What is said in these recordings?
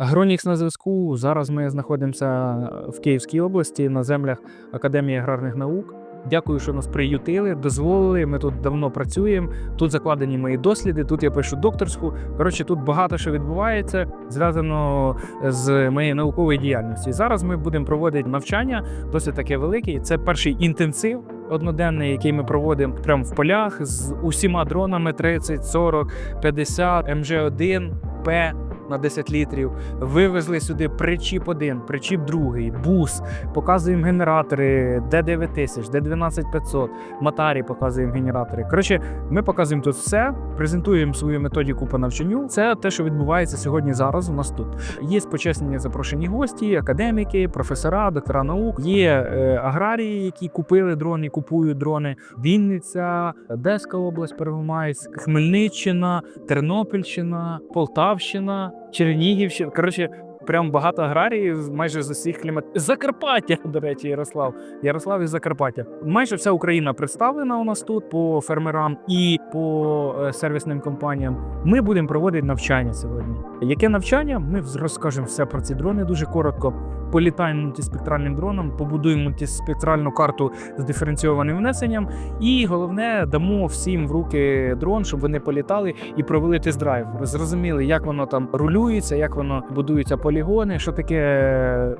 Агронікс на зв'язку. Зараз ми знаходимося в Київській області на землях Академії аграрних наук. Дякую, що нас приютили, дозволили. Ми тут давно працюємо. Тут закладені мої досліди. Тут я пишу докторську. Коротше, тут багато що відбувається, зв'язано з моєю науковою діяльністю. Зараз ми будемо проводити навчання, досить таке велике. Це перший інтенсив одноденний, який ми проводимо прямо в полях з усіма дронами 30, 40, 50, МЖ1, П на 10 літрів. Вивезли сюди причіп 1, причіп 2, бус. Показуємо генератори D9000, D12500, Матарі показуємо генератори. Коротше, ми показуємо тут все, презентуємо свою методику по навчанню. Це те, що відбувається сьогодні зараз. У нас тут є почеснені запрошені гості, академіки, професора, доктора наук. Є е, аграрії, які купили дрони, купують дрони. Вінниця, Одеська область, Первомайськ, Хмельниччина, Тернопільщина, Полтавщина, Чернігівщина. Коротше, прям багато аграріїв майже з усіх клімат. Закарпаття, до речі, Ярослав. Ярослав із Закарпаття. Майже вся Україна представлена у нас тут по фермерам і по е, сервісним компаніям. Ми будемо проводити навчання сьогодні. Яке навчання? Ми розкажемо все про ці дрони дуже коротко. Політаємо мультиспектральним дроном, побудуємо мультиспектральну карту з диференційованим внесенням. І головне, дамо всім в руки дрон, щоб вони політали і провели тест-драйв. Зрозуміли, як воно там рулюється, як воно будуються полігони, що таке.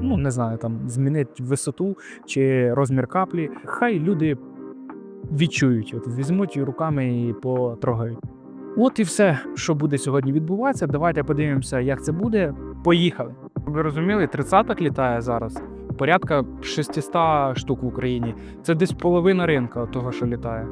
Ну, не знаю, там змінити висоту чи розмір каплі. Хай люди відчують, от візьмуть руками і потрогають. От і все, що буде сьогодні відбуватися. Давайте подивимося, як це буде. Поїхали. Ви розуміли, 30 літає зараз. Порядка 600 штук в Україні. Це десь половина ринка того, що літає.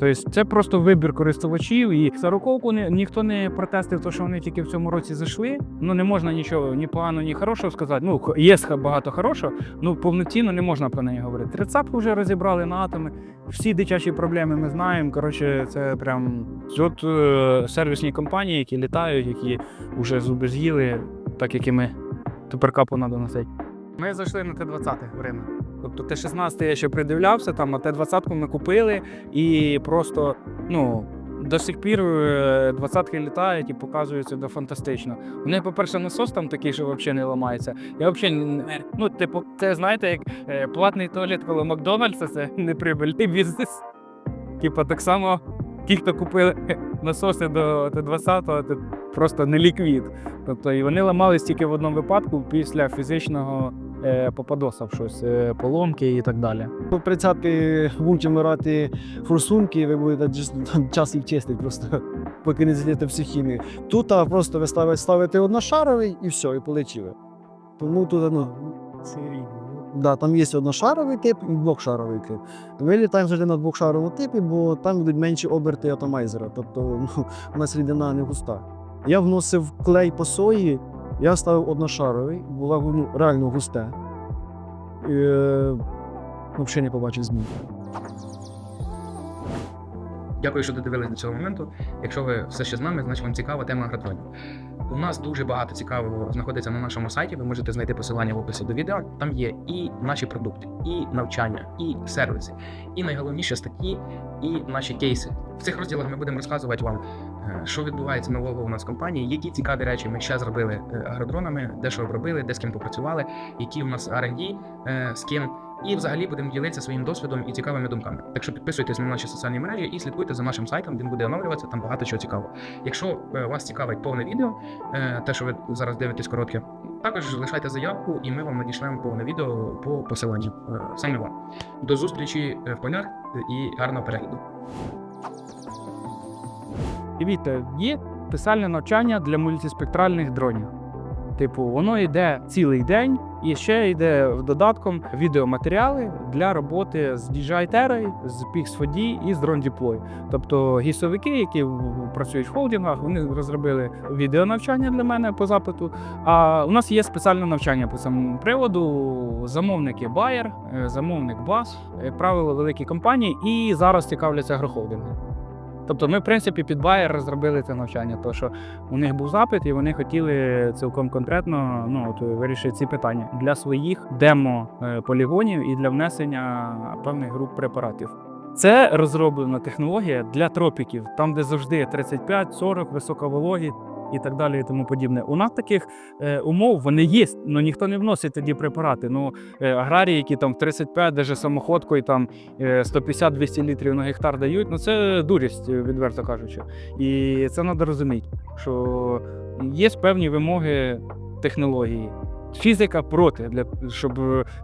Тобто це просто вибір користувачів, і сороковку ні, ніхто не протестив, то що вони тільки в цьому році зайшли. Ну не можна нічого ні поганого, ні хорошого сказати. Ну є багато хорошого, ну повноцінно не можна про неї говорити. Тридцятку вже розібрали на атоми. Всі дитячі проблеми ми знаємо. Коротше, це прям от е, сервісні компанії, які літають, які вже зуби з'їли, так як і ми. Тепер капу треба носити. Ми зайшли на Т-20 в ринок. Тобто Т-16 я ще придивлявся, там, а Т-20 ми купили і просто, ну. До сих пір е, двадцятки літають і показуються до фантастично. У них, по-перше, насос там такий, що взагалі не ламається. Я взагалі не- ну, типу, це знаєте, як е, платний туалет коло Макдональдса, це неприбильний бізнес. Типу, так само ті, хто купили насоси до Т-20, це просто не ліквід. Тобто і вони ламались тільки в одному випадку після фізичного е, попадоса щось, е, поломки і так далі. По прицятки будуть вмирати форсунки, ви будете час їх чистити просто, поки не злієте всю хімію. Тут а, просто ви ставите, ставите одношаровий і все, і полетіли. Тому тут, ну, да, там є одношаровий тип і двохшаровий тип. Ми літаємо завжди на двохшаровому типі, бо там будуть менші оберти атомайзера, тобто ну, у нас рідина не густа. Я вносив клей по сої, я ставив одношаровий, була ну, реально густе. І, е, взагалі не побачив змін. Дякую, що додивились до цього моменту. Якщо ви все ще з нами, значить вам цікава тема агротронів. У нас дуже багато цікавого знаходиться на нашому сайті. Ви можете знайти посилання в описі до відео. Там є і наші продукти, і навчання, і сервіси, і найголовніше статті, і наші кейси. В цих розділах ми будемо розказувати вам, е, що відбувається нового у нас в компанії, які цікаві речі ми ще зробили е, агродронами, де що робили, де з ким попрацювали, які у нас R&D, е, з ким. І взагалі будемо ділитися своїм досвідом і цікавими думками. Так що підписуйтесь на наші соціальні мережі і слідкуйте за нашим сайтом, він буде оновлюватися, там багато чого цікавого. Якщо е, вас цікавить повне відео, е, те, що ви зараз дивитесь коротке, також лишайте заявку, і ми вам надішлемо повне відео по посиланню. Е, Саме вам. До зустрічі в полях і гарного перегляду. Дивіться, є спеціальне навчання для мультиспектральних дронів. Типу, воно йде цілий день, і ще йде в додатком відеоматеріали для роботи з DJI Terra, з Pix4D і з Drone Deploy. Тобто гісовики, які працюють в холдингах, вони розробили відеонавчання для мене по запиту. А у нас є спеціальне навчання по цьому приводу. Замовники Bayer, е, замовник BAS, е, правило великі компанії, і зараз цікавляться агрохолдинги. Тобто ми, в принципі, під Bayer розробили це навчання, тому що у них був запит, і вони хотіли цілком конкретно ну, от, вирішити ці питання для своїх демо-полігонів і для внесення певних груп препаратів. Це розроблена технологія для тропіків, там, де завжди 35-40, висока вологість. І так далі, і тому подібне. У нас таких е, умов вони є, але ніхто не вносить тоді препарати. Ну, е, аграрії, які там в 35, даже самоходкою там е, 150-200 літрів на гектар дають, ну це дурість, е, відверто кажучи. І це треба розуміти, що є певні вимоги технології. Фізика проти, для, щоб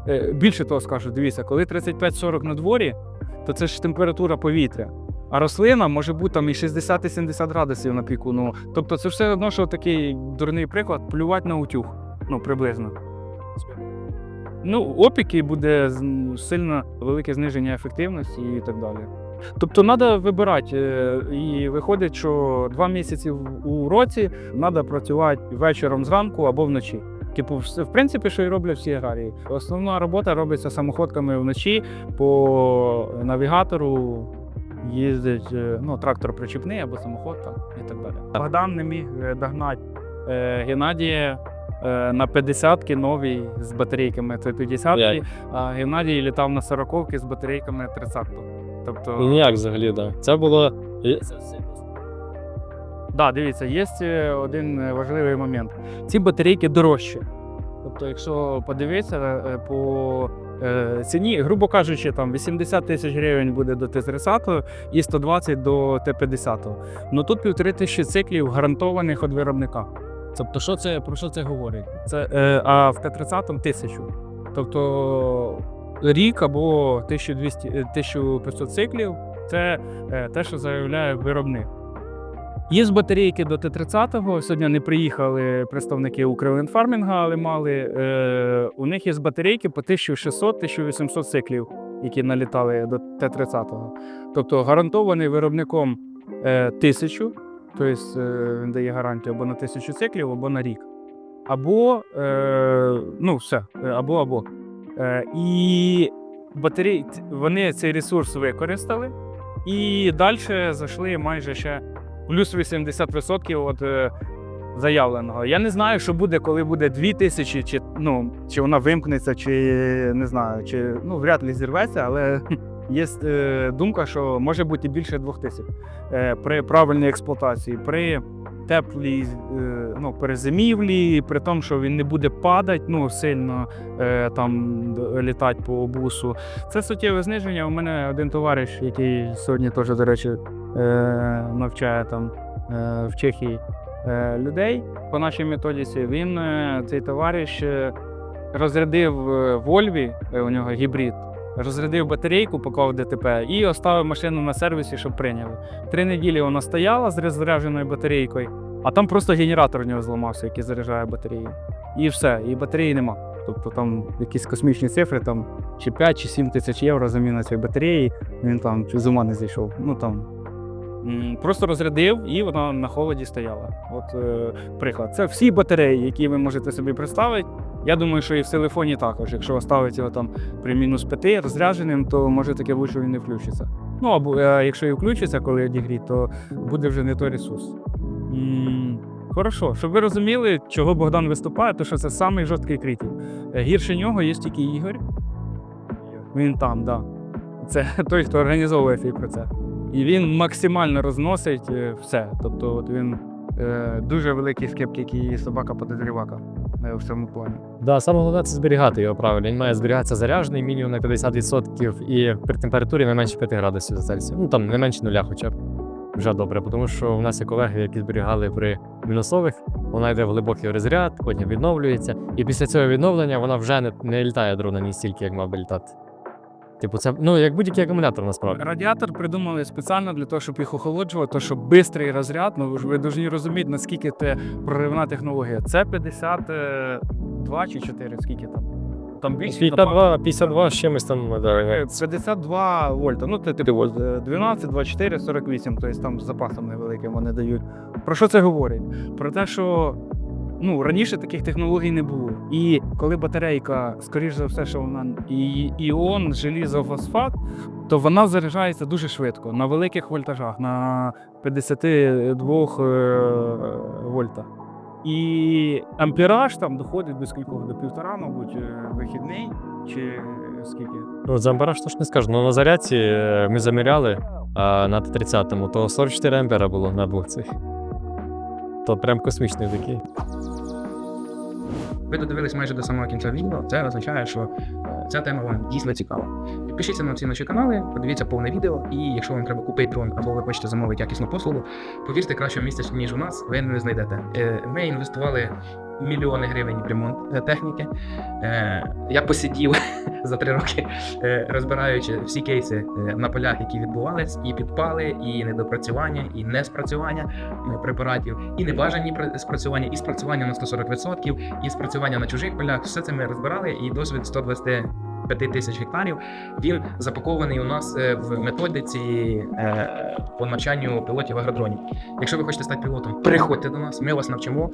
е, більше того скажу, дивіться, коли 35-40 на дворі, то це ж температура повітря. А рослина може бути там і 60 і 70 градусів на піку. Ну, тобто це все одно, що такий дурний приклад, плювати на утюг. Ну, приблизно. Ну, опіки буде сильно велике зниження ефективності і так далі. Тобто треба вибирати. е, І виходить, що два місяці у році треба працювати вечором зранку або вночі. Типу, в принципі, що і роблять всі аграрії. Основна робота робиться самоходками вночі по навігатору. Їздить е, ну, трактор причіпний або самоходка і так далі. Богдан не міг е, догнати е, Геннадія е, на 50-ки новій з батарейками Т-50, П'ять. а Геннадій літав на 40-ки з батарейками 30 Тобто, Ніяк взагалі, да. Це було. Да, дивіться, є е, один е, важливий момент. Ці батарейки дорожчі. Тобто, якщо подивитися е, по е, ціні, грубо кажучи, там 80 тисяч гривень буде до Т-30 і 120 до Т-50. Ну тут півтори тисячі циклів гарантованих від виробника. Тобто, що це, про що це говорить? Це, е, а в Т-30 тисячу. Тобто рік або 1200, е, 1500 циклів це е, те, що заявляє виробник. Є з батарейки до Т-30. Сьогодні не приїхали представники Укрленфармінга, але мали. Е, у них є з батарейки по 1600-1800 циклів, які налітали до Т-30. Тобто гарантований виробником е, 1000, тобто е, він дає гарантію або на 1000 циклів, або на рік. Або, е, ну, все, е, або або. Е, і батарей, вони цей ресурс використали і далі зайшли майже ще плюс 80% від е, заявленого. Я не знаю, що буде, коли буде 2000, чи, ну, чи вона вимкнеться, чи не знаю, чи ну, вряд ли зірветься, але є е, думка, що може бути більше 2000 е, при правильній експлуатації, при теплій е, ну, перезимівлі, при тому, що він не буде падати ну, сильно там літати по бусу. Це суттєве зниження. У мене один товариш, який сьогодні теж, до речі, навчає там е, в Чехії е, людей по нашій методиці. Він е, цей товариш е, розрядив е, Вольві, е, у нього гібрид. Розрядив батарейку, поклав ДТП і оставив машину на сервісі, щоб прийняли. Три неділі вона стояла з розрядженою батарейкою, а там просто генератор у нього зламався, який заряджає батареї. І все, і батареї нема. Тобто там якісь космічні цифри, там чи 5, чи 7 тисяч євро заміна цієї батареї. Він там з ума не зійшов. Ну там просто розрядив і вона на холоді стояла. От е, приклад. Це всі батареї, які ви можете собі представити. Я думаю, що і в телефоні також. Якщо оставити його там при мінус 5 розрядженим, то може таке бути, що він не включиться. Ну або е, якщо і включиться, коли одігріть, то буде вже не той ресурс. М, Хорошо, щоб ви розуміли, чого Богдан виступає, то що це самий жорсткий критик. Е, Гірше нього є тільки Ігор. Він там, так. Да. Це той, хто організовує цей процес. І він максимально розносить е, все. Тобто, от він е, дуже великий скептик і собака подозрівака е, в цьому плані. Да, саме головне це зберігати його правильно. Він має зберігатися заряджений мінімум на 50% і при температурі не менше 5 градусів за Цельсієм. Ну там не менше нуля, хоча б вже добре. Тому що в нас є колеги, які зберігали при мінусових, вона йде в глибокий розряд, потім відновлюється. І після цього відновлення вона вже не, не літає дрона ні стільки, як мав би літати. Типу, це ну як будь-який акумулятор насправді. Радіатор придумали спеціально для того, щоб їх охолоджувати, то щоб швидкий розряд, ну ви ж ви повинні розуміти, наскільки це проривна технологія. Це 52 чи 4, скільки там? Там більше. 52, 52 з чимось там. да, Е, 52 вольта. Ну, це типу е, 12, 24, 48, тобто там з запасом невеликим вони дають. Про що це говорить? Про те, що ну, раніше таких технологій не було. І коли батарейка, скоріш за все, що вона і, іон, желізо, фосфат, то вона заряджається дуже швидко на великих вольтажах, на 52 е, вольтах. І ампераж там доходить до скількох? До півтора, мабуть, е, вихідний чи скільки? Ну, за ампераж точно не скажу. Ну на зарядці е, ми заміряли а на 30-му, то 44 ампера було на двох цих. То прям космічний такий. Ви додивились майже до самого кінця відео. Це означає, що е, ця тема вам дійсно цікава. Підпишіться на всі наші канали, подивіться повне відео, і якщо вам треба купити дрон або ви хочете замовити якісну послугу, повірте, кращого місця, ніж у нас, ви не знайдете. Е, Ми інвестували мільйони гривень ремонт е, техніки. Е, Я посидів за три роки, е, розбираючи всі кейси на полях, які відбувались, і підпали, і недопрацювання, і неспрацювання е, препаратів, і небажані спрацювання, і спрацювання на 140%, і спрацювання на чужих полях. Все це ми розбирали, і досвід 125 тисяч гектарів він запакований у нас в методиці по навчанню пілотів агродронів. Якщо ви хочете стати пілотом, приходьте до нас, ми вас навчимо.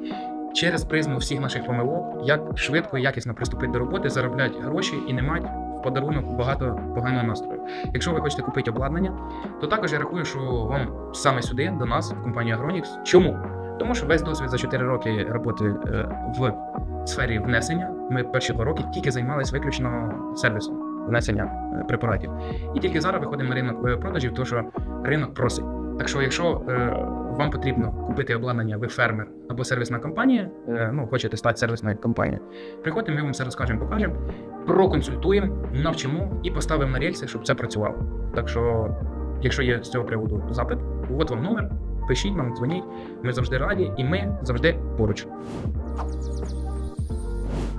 Через призму всіх наших помилок, як швидко і якісно приступити до роботи, заробляти гроші і не мати в подарунок багато поганого настрою. Якщо ви хочете купити обладнання, то також я рахую, що вам саме сюди, до нас, в компанію Agronix. Чому? Тому що весь досвід за 4 роки роботи е, в сфері внесення. Ми перші два роки тільки займалися виключно сервісом внесення е, препаратів. І тільки зараз виходимо на ринок е, продажів, тому що ринок просить. Так що, якщо е, вам потрібно купити обладнання, ви фермер або сервісна компанія, е, ну хочете стати сервісною компанією, приходьте, ми вам все розкажемо, покажемо, проконсультуємо, навчимо і поставимо на рельси, щоб це працювало. Так що, якщо є з цього приводу запит, от вам номер, пишіть нам, дзвоніть. Ми завжди раді, і ми завжди поруч.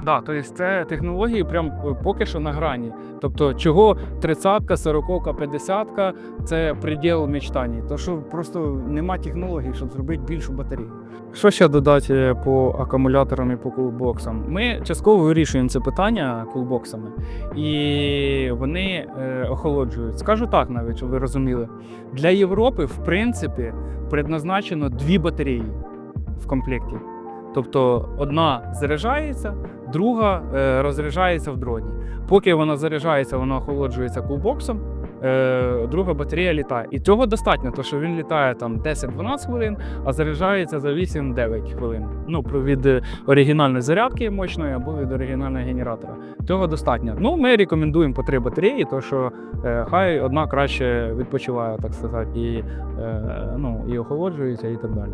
Да, тобто це технології прям е, поки що на грані. Тобто, чого 30-ка, 40-ка, 50-ка це приділ мечтані. То що просто нема технологій, щоб зробити більшу батарею. Що ще додати по акумуляторам і по кулбоксам? Ми частково вирішуємо це питання кулбоксами, і вони е, охолоджують. Скажу так, навіть щоб ви розуміли. Для Європи, в принципі, предназначено дві батареї в комплекті. Тобто одна заряджається, друга е, розряджається в дроні. Поки вона заряджається, вона охолоджується кулбоксом, е, друга батарея літає. І цього достатньо, тому що він літає там 10-12 хвилин, а заряджається за 8-9 хвилин. Ну, від оригінальної зарядки мощної або від оригінального генератора. Цього достатньо. Ну, ми рекомендуємо по три батареї, тому що е, хай одна краще відпочиває, так сказати, і, ну, і охолоджується, і так далі.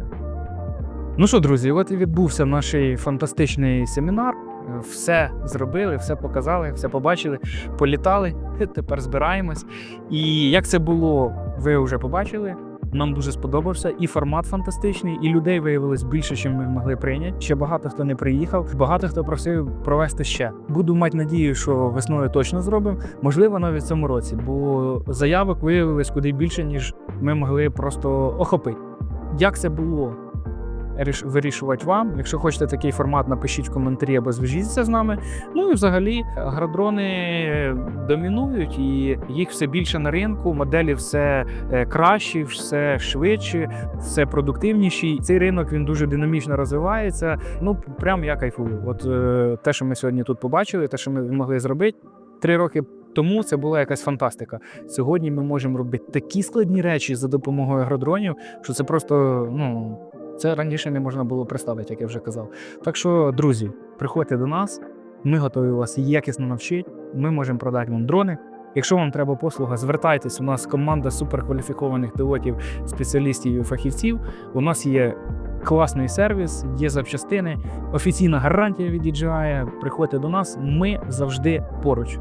Ну що, друзі, от і відбувся наш фантастичний семінар. Все зробили, все показали, все побачили, політали. Тепер збираємось. І як це було, ви вже побачили. Нам дуже сподобався і формат фантастичний, і людей виявилось більше, ніж ми могли прийняти. Ще багато хто не приїхав, багато хто просив провести ще. Буду мати надію, що весною точно зробимо. Можливо, навіть в цьому році, бо заявок виявилось куди більше, ніж ми могли просто охопити. Як це було? Ріш- вирішувати вам. Якщо хочете такий формат, напишіть в коментарі або зв'яжіться з нами. Ну і взагалі агродрони домінують, і їх все більше на ринку. Моделі все е, кращі, все швидше, все продуктивніші. Цей ринок він дуже динамічно розвивається. Ну прям я кайфую. От е, те, що ми сьогодні тут побачили, те, що ми могли зробити три роки. Тому це була якась фантастика. Сьогодні ми можемо робити такі складні речі за допомогою агродронів, що це просто ну це раніше не можна було представити, як я вже казав. Так що, друзі, приходьте до нас, ми готові вас якісно навчити. Ми можемо продати вам дрони. Якщо вам треба послуга, звертайтесь. У нас команда суперкваліфікованих пілотів, спеціалістів і фахівців. У нас є класний сервіс, є запчастини, офіційна гарантія від DJI. Приходьте до нас. Ми завжди поруч.